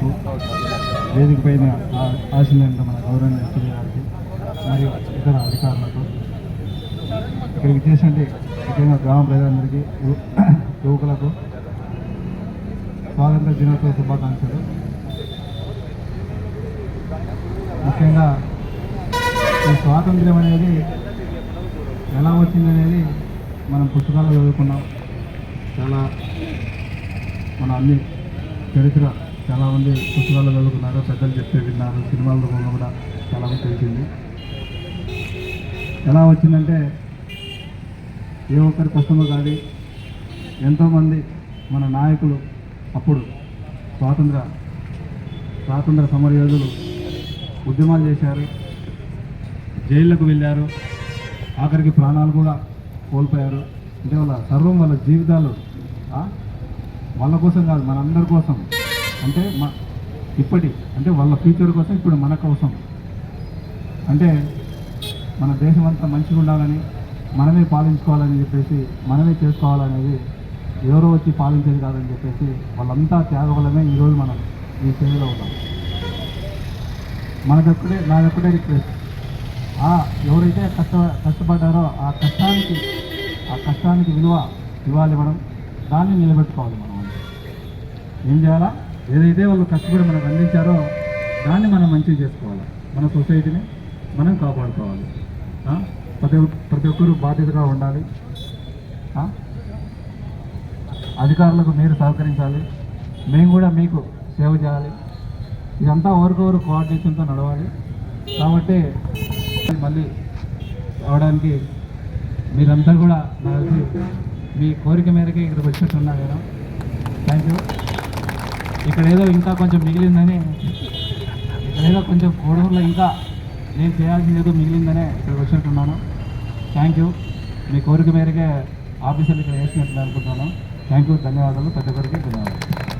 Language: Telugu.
పెద్దలకు వేదిక పైన ఆశీనంత మన గౌరవ ఎస్పీ గారికి మరియు ఇతర అధికారులకు ఇక్కడికి చేసినట్టు ముఖ్యంగా గ్రామ ప్రజలందరికీ యువకులకు స్వాతంత్ర దినోత్సవ శుభాకాంక్షలు. ముఖ్యంగా ఈ స్వాతంత్ర్యం అనేది ఎలా వచ్చిందనేది మనం పుస్తకాలు చదువుకున్నాం. చాలా మన అన్ని చరిత్ర చాలామంది పుస్తకాలు చదువుకున్నారు పెద్దలు చెప్పే విన్నారు. సినిమాల రూపంలో కూడా చాలామంది తెలిసింది. ఎలా వచ్చిందంటే ఏ ఒక్కరి కష్టమో కాదు ఎంతోమంది మన నాయకులు అప్పుడు స్వాతంత్ర స్వాతంత్ర సమరయోధులు ఉద్యమాలు చేశారు జైళ్ళకు వెళ్ళారు ఆఖరికి ప్రాణాలు కూడా కోల్పోయారు. అంటే వాళ్ళ సర్వం వాళ్ళ జీవితాలు వాళ్ళ కోసం కాదు మనందరి కోసం. అంటే మ ఇప్పటి అంటే వాళ్ళ ఫ్యూచర్ కోసం ఇప్పుడు మన కోసం. అంటే మన దేశం అంతా మంచిగా ఉండాలని మనమే పాలించుకోవాలని చెప్పేసి మనమే చేసుకోవాలనేది ఎవరో వచ్చి పాలించేది కాదని చెప్పేసి వాళ్ళంతా త్యాగవలమే ఈరోజు మనం ఈ సేవలో ఉన్నాం. మనదొక్కడే నాదొక్కడే రిక్వెస్ట్ ఎవరైతే కష్ట కష్టపడ్డారో ఆ కష్టానికి ఆ కష్టానికి విలువ ఇవ్వాలి మనం దాన్ని నిలబెట్టుకోవాలి మనం ఏం చేయాలా? ఏదైతే వాళ్ళు కష్టపడి మనకు అందించారో దాన్ని మనం మంచిగా చేసుకోవాలి. మన సొసైటీని మనం కాపాడుకోవాలి. ప్రతి ప్రతి ఒక్కరూ బాధ్యతగా ఉండాలి. అధికారులకు మీరు సహకరించాలి. మేము కూడా మీకు సేవ చేయాలి. ఇదంతా ఒకరికొకరు కోఆర్డినేషన్తో నడవాలి. కాబట్టి మళ్ళీ రావడానికి మీరంతా కూడా నాకు మీ కోరిక మేరకే ఇక్కడికి వచ్చినట్టున్నారు నేను థ్యాంక్ యూ. ఇక్కడ ఏదో ఇంకా కొంచెం మిగిలిందని ఇక్కడ ఏదో కొంచెం కోడూరులో ఇంకా నేను చేయాల్సింది ఏదో మిగిలిందనే ఇక్కడికి వచ్చినట్టున్నాను. థ్యాంక్ యూ మీ కోరిక మేరకే ఆఫీసర్లు ఇక్కడ వేసినట్లు అనుకుంటున్నాను. థ్యాంక్ యూ ధన్యవాదాలు. పెద్ద కొరికి ధన్యవాదాలు.